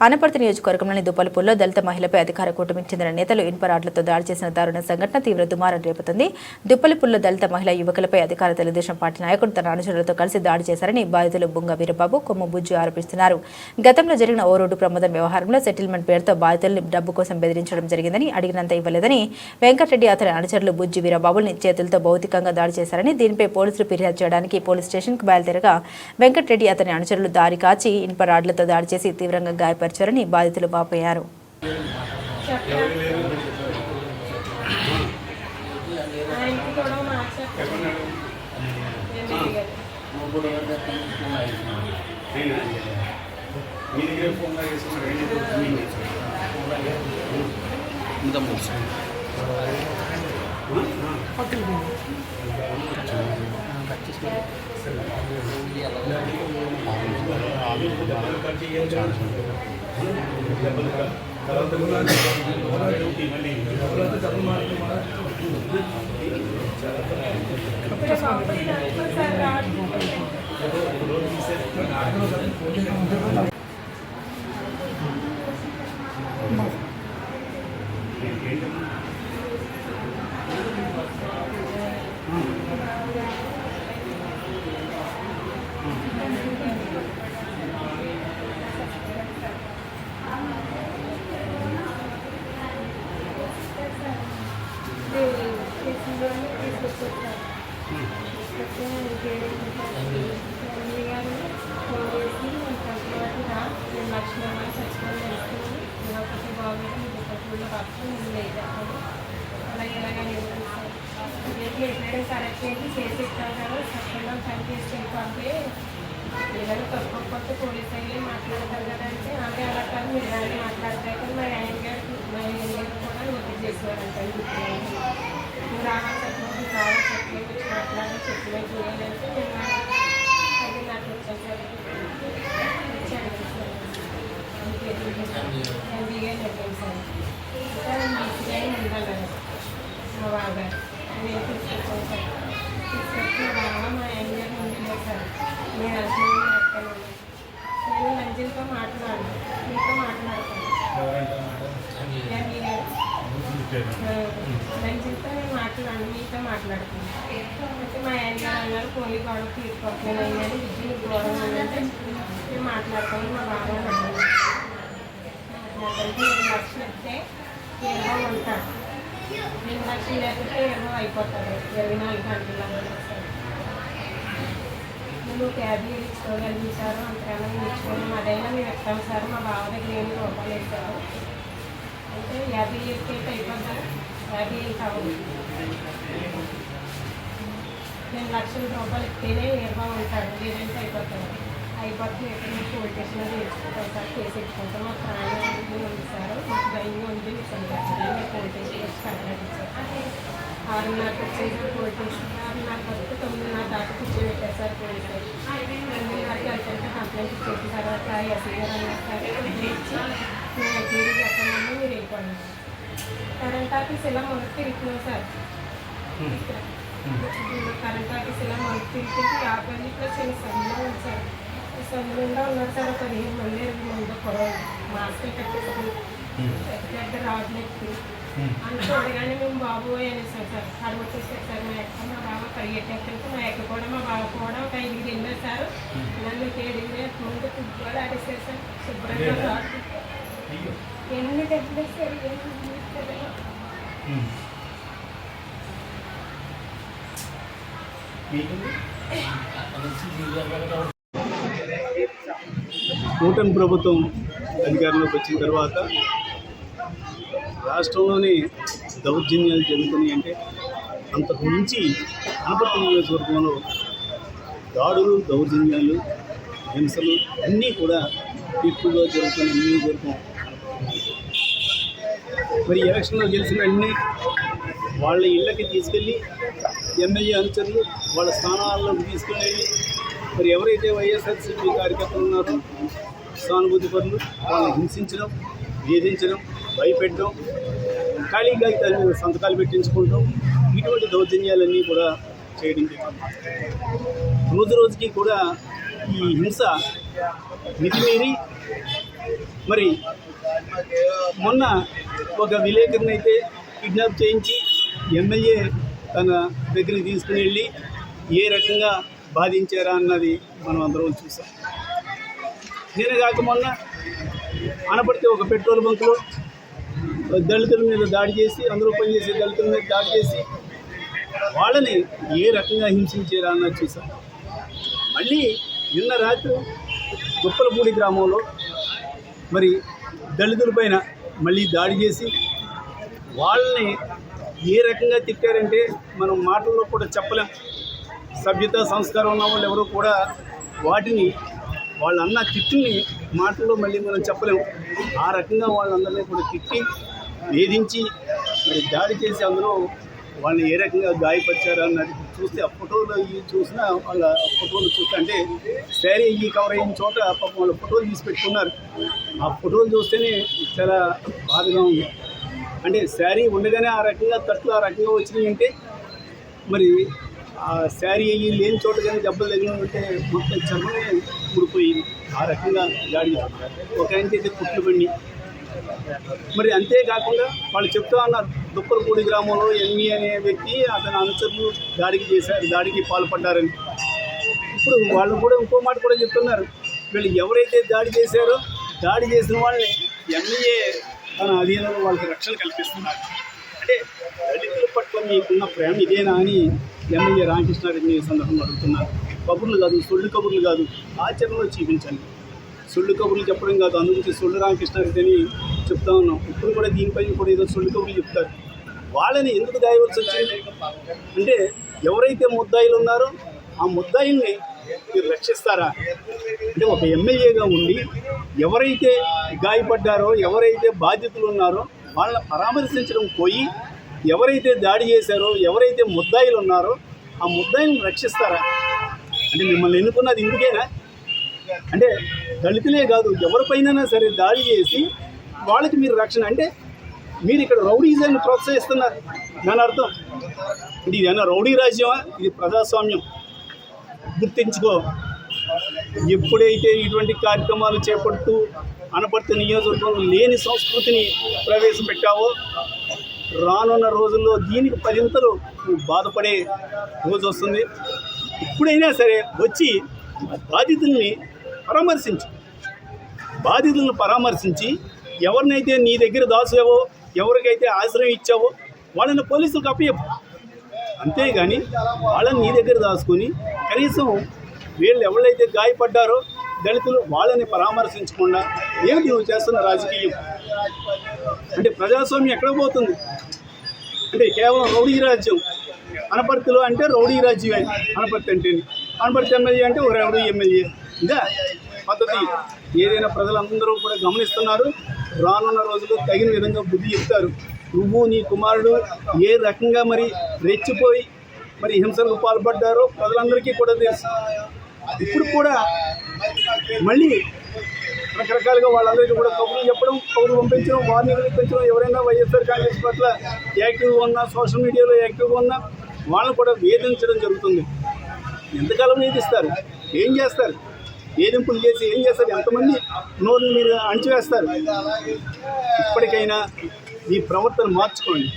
అనపర్తి నియోజకవర్గంలోని దుప్పలపూర్లో దళిత మహిళపై అధికార కూటమికి చెందిన నేతలు ఇనుపరాడ్లతో దాడి చేసిన దారుణ సంఘటన తీవ్ర దుమారం రేపుతుంది. దుప్పలపూర్లో దళిత మహిళ యువకులపై అధికార తెలుగుదేశం పార్టీ నాయకుడు తన అనుచరులతో కలిసి దాడి చేశారని బాధితులు బుంగ వీరబాబు కొమ్ము బుజ్జు ఆరోపిస్తున్నారు. గతంలో జరిగిన ఓ రోడ్డు ప్రమాదం వ్యవహారంలో సెటిల్మెంట్ పేరుతో బాధితుల్ని డబ్బు కోసం బెదిరించడం జరిగిందని అడిగినంత ఇవ్వలేదని వెంకటరెడ్డి అతని అనుచరులు బుజ్జి వీరబాబుల్ని చేతులతో భౌతికంగా దాడి చేశారని దీనిపై పోలీసులు ఫిర్యాదు చేయడానికి పోలీస్ స్టేషన్కు బయలుదేరగా వెంకటరెడ్డి అతని అనుచరులు దారి కాచి ఇన్పరాడ్లతో దాడి చేసి తీవ్రంగా గాయపరిచారని బాధితులు బాపోయారు ఆయనకి కూడా మార్చారు కరెక్ట్ చేసి చేసి ఇస్తాను సత్యంగా పని చేసి తప్పకపోతే పోలీస్ అయ్యి మాట్లాడతారు కదా అంటే అదే అలా కాదు మీరు కానీ మాట్లాడతారు మా ఆయన గారు మా ఆయన కూడా నోటీస్ చేసేవారంట నువ్వు రావాలి చెప్పలేదు రావాలి చెప్పలేదు మాట్లాడాలి చెప్పలేదు చేయాలంటే అది నాకు వచ్చేసరికి వచ్చాను ఎంబీఏ చెప్పాను సార్ ఇంకా బీసీఐ ఉండాలి మా బాగా నేను తీసుకొచ్చాను సార్ తీసుకొచ్చి మా బావ మా ఆయన గారు ముందు లేదు సార్ నేను హస్బెండ్ అక్కను నేను లంజన్తో మాట్లాడాను మీతో మాట్లాడతాను ఎంబీ గారు లంజన్తో నేను మాట్లాడాను మీతో మాట్లాడుతున్నాను అయితే మా ఆయన గారు అన్నారు పోలీ గొడవ తీసుకోవట్లేదు అయ్యాను విద్యుత్ గొడవ ఉందంటే నేను మాట్లాడతాను మా బావ అన్నాను మాట్లాడితే రెండు లక్షలు ఇస్తే ఏమో ఉంటాడు రెండు లక్షలు లేకపోతే ఏమో అయిపోతాడు ఇరవై నాలుగు గంటల్లో వస్తాడు నువ్వు క్యాబ్ ఇచ్చుకోగలిగించారు అంతకన్నా ఇచ్చుకోవడం అదైనా మేము ఇస్తాం సార్. మా బావ దగ్గర ఏమి రూపాయలు వేసారు యాభై యాభై అయితే అయిపోతారు. యాభై వేలు కావాలి నేను లక్షల రూపాయలు ఇస్తేనే ఏర్బా ఉంటాడు లేదంటే అయిపోతాను అయిపోతే ఎక్కడ నుంచి పోలీస్ స్టేషన్లో సార్ కేసు ఇచ్చుకుంటాం మా ప్రాణం ఉంది సార్ మాకు భయంగా ఉంది. మీకు సంతోషంగా వచ్చి కట్టడానికి ఆరున్నరకు వచ్చేసి పోలీస్ స్టేషన్ ఆరున్నరకు వస్తే తొమ్మిదిన్నర దాకా కూర్చోబెట్టారు సార్ పోలీస్ తొమ్మిదిన్నరకి వెళ్తుంటే కంప్లైంట్ ఇచ్చేసిన తర్వాత ఎస్ఐ గారు అన్నారు సార్ కంప్లైంట్ ఇచ్చి మేము ఎగ్రీడ్ చెప్పమని మీరు వెళ్ళిపోండి కరెంట్ ఆఫీస్ ఇలా మొదటి తిరుగుతున్నాం సార్ ఇక్కడ కరెంట్ ఆఫీస్ ఇలా మొదటి తిరుగుతుంటే యాభై ఇక్కడ చిన్న సందులో ఉంది సార్ ఈ సందులో ఉన్నారు సార్ ఒక పదిహేను మంది ఇరవై మంది కూడా మాస్కులు కట్టేసుకుని పెద్ద పెద్ద రాడ్లు ఎక్కి అని చూడగానే మేము బాబు అనేసాం సార్ అడగొట్టేసారు సార్ మా అక్క మా బావ పరిగెట్టేస్తే మా అక్క కూడా మా బావ కూడా ఒక ఐదుగురు వెళ్ళారు సార్ నన్ను ఏడుగురు ముందు ఫుట్బాల్ ఆడేసారు సార్ శుభ్రంగా రాడ్లు ఎన్ని. కూటమి ప్రభుత్వం అధికారంలోకి వచ్చిన తర్వాత రాష్ట్రంలోని దౌర్జన్యాలు జరుగుతున్నాయి అంటే అంతకు మించి అనపర్తి నియోజకవర్గంలో దాడులు దౌర్జన్యాలు హింసలు అన్నీ కూడా ఎక్కువగా జరుగుతున్న నియోజకవర్గం మరి ఎలక్షన్లో గెలిచిన అన్ని వాళ్ళ ఇళ్ళకి తీసుకెళ్ళి ఎమ్మెల్యే అనుచరులు వాళ్ళ స్థానాలను తీసుకెళ్ళి మరి ఎవరైతే వైఎస్ఆర్సీపీ కార్యకర్తలు ఉన్నారో సానుభూతి పనులు వాళ్ళని హింసించడం వేధించడం భయపెట్టడం ఖాళీ తన మీద సంతకాలు పెట్టించుకుంటాం ఇటువంటి దౌర్జన్యాలన్నీ కూడా చేయడం రోజు రోజుకి కూడా ఈ హింస మితిమీరి మరి మొన్న ఒక విలేకరుని అయితే కిడ్నాప్ చేయించి ఎమ్మెల్యే తన దగ్గరికి తీసుకుని వెళ్ళి ఏ రకంగా బాధించారా అన్నది మనం అందరం చూసాం. నేను కాక మొన్న అనపడితే ఒక పెట్రోల్ బంకులో దళితుల మీద దాడి చేసి అందరూ పనిచేసే దళితుల మీద దాడి చేసి వాళ్ళని ఏ రకంగా హింసించారా అన్నది చూసాం. మళ్ళీ నిన్న రాత్రి గుప్పలపూడి గ్రామంలో మరి దళితుల పైన మళ్ళీ దాడి చేసి వాళ్ళని ఏ రకంగా తిట్టారంటే మనం మాటల్లో కూడా చెప్పలేం. సభ్యత సంస్కారం ఉన్న వాళ్ళు ఎవరు కూడా వాటిని వాళ్ళన్న తిట్టుని మాటల్లో మళ్ళీ మనం చెప్పలేము ఆ రకంగా వాళ్ళందరినీ కూడా తిట్టి వేధించి మరి దాడి చేసి అందులో వాళ్ళని ఏ రకంగా గాయపరిచారు అన్నది చూస్తే ఆ ఫోటోలు ఇవి చూసిన వాళ్ళ ఫోటోలు చూస్తే అంటే శారీ ఈ కవర్ అయిన చోట పాపం వాళ్ళ ఫోటోలు తీసి పెట్టుకున్నారు. ఆ ఫోటోలు చూస్తేనే చాలా బాధగా ఉంది. అంటే శారీ ఉండగానే ఆ రకంగా తట్లు ఆ రకంగా వచ్చినాయి అంటే మరి ఆ శారీ అయ్యి లేని చోట కానీ దెబ్బలు తగిలి ఉంటే మొత్తం చర్మమే ఊడిపోయింది ఆ రకంగా దాడి ఒక ఆయనకి అయితే కుట్లు పండి మరి అంతేకాకుండా వాళ్ళు చెప్తూ అన్నారు దుప్పలపూడి గ్రామంలో ఎన్ని అనే వ్యక్తి అతని అనుచరులు దాడికి చేశారు దాడికి పాల్పడ్డారని. ఇప్పుడు వాళ్ళు కూడా ఇంకో మాట కూడా చెప్తున్నారు వీళ్ళు ఎవరైతే దాడి చేశారో దాడి చేసిన వాళ్ళని ఎమ్మెల్యే తన అధీనంలో వాళ్ళకి రక్షణ కల్పిస్తున్నారు. అంటే దళితుల పట్ల మీకున్న ప్రేమ ఇదేనా అని ఎమ్మెల్యే రామకృష్ణారెడ్డి ఈ సందర్భంగా అడుగుతున్నారు. కబుర్లు కాదు సొల్లు కబుర్లు కాదు ఆచరణలో చూపించండి. సొల్లు కబుర్లు చెప్పడం కాదు. అందుగురించి సొల్లు రామకృష్ణారెడ్డి అని చెప్తా ఉన్నాం. ఇప్పుడు కూడా దీనిపై కూడా ఏదో సొల్లు కబుర్లు చెప్తారు. వాళ్ళని ఎందుకు దాయవలసి వచ్చింది? అంటే ఎవరైతే ముద్దాయిలు ఉన్నారో ఆ ముద్దాయిల్ని మీరు రక్షిస్తారా? అంటే ఒక ఎమ్మెల్యేగా ఉండి ఎవరైతే గాయపడ్డారో ఎవరైతే బాధితులు ఉన్నారో వాళ్ళని పరామర్శించడం పోయి ఎవరైతే దాడి చేశారో ఎవరైతే ముద్దాయిలు ఉన్నారో ఆ ముద్దాయిల్ని రక్షిస్తారా? అంటే మిమ్మల్ని ఎన్నుకున్నది ఇందుకేనా? అంటే దళితులే కాదు ఎవరిపైన సరే దాడి చేసి వాళ్ళకి మీరు రక్షణ అంటే మీరు ఇక్కడ రౌడీజాన్ని ప్రోత్సహిస్తున్నారు. దాని అర్థం? ఇది ఇదేనా రౌడీ రాజ్యమా? ఇది ప్రజాస్వామ్యం. గుర్తించుకో. ఎప్పుడైతే ఇటువంటి కార్యక్రమాలు చేపడుతూ అనపర్తి నియోజకవర్గంలో లేని సంస్కృతిని ప్రవేశపెట్టావో రానున్న రోజుల్లో దీనికి పదింతలు బాధపడే రోజు వస్తుంది. ఇప్పుడైనా సరే వచ్చి బాధితుల్ని పరామర్శించు. బాధితులను పరామర్శించి ఎవరినైతే నీ దగ్గర దాచావో ఎవరికైతే ఆశ్రయం ఇచ్చావో వాళ్ళని పోలీసులకు అప్పయ్యవు అంతేగాని వాళ్ళని నీ దగ్గర దాచుకొని కనీసం వీళ్ళు ఎవరైతే గాయపడ్డారో దళితులు వాళ్ళని పరామర్శించకుండా ఏమిటి నువ్వు చేస్తున్న రాజకీయం? అంటే ప్రజాస్వామ్యం ఎక్కడ పోతుంది? అంటే కేవలం రౌడీ రాజ్యం. అనపర్తిలో అంటే రౌడీ రాజ్యమే. అనపర్తి అంటే అనపర్తి ఎమ్మెల్యే అంటే ఒక రౌడీ ఎమ్మెల్యే. ఇదా పద్ధతి ఏదైనా ప్రజలందరూ కూడా గమనిస్తున్నారు. రానున్న రోజుల్లో తగిన విధంగా బుద్ధి చెప్తారు. నువ్వు నీ కుమారుడు ఏ రకంగా మరి రెచ్చిపోయి మరి హింసలకు పాల్పడ్డారో ప్రజలందరికీ కూడా తెలుసు. ఇప్పుడు కూడా మళ్ళీ రకరకాలుగా వాళ్ళందరికీ కూడా కబుర్లు చెప్పడం కబుర్లు పంపించడం వార్నింగ్ పంపించడం ఎవరైనా వైఎస్ఆర్ కాంగ్రెస్ పట్ల యాక్టివ్గా ఉన్నా సోషల్ మీడియాలో యాక్టివ్గా ఉన్నా వాళ్ళని కూడా వేధించడం జరుగుతుంది. ఎంతకాలం వేధిస్తారు? ఏం చేస్తారు? వేధింపులు చేసి ఏం చేస్తారు? ఎంతమంది నోరుని మీరు అణచివేస్తారు? ఇప్పటికైనా మీ ప్రవర్తన మార్చుకోండి.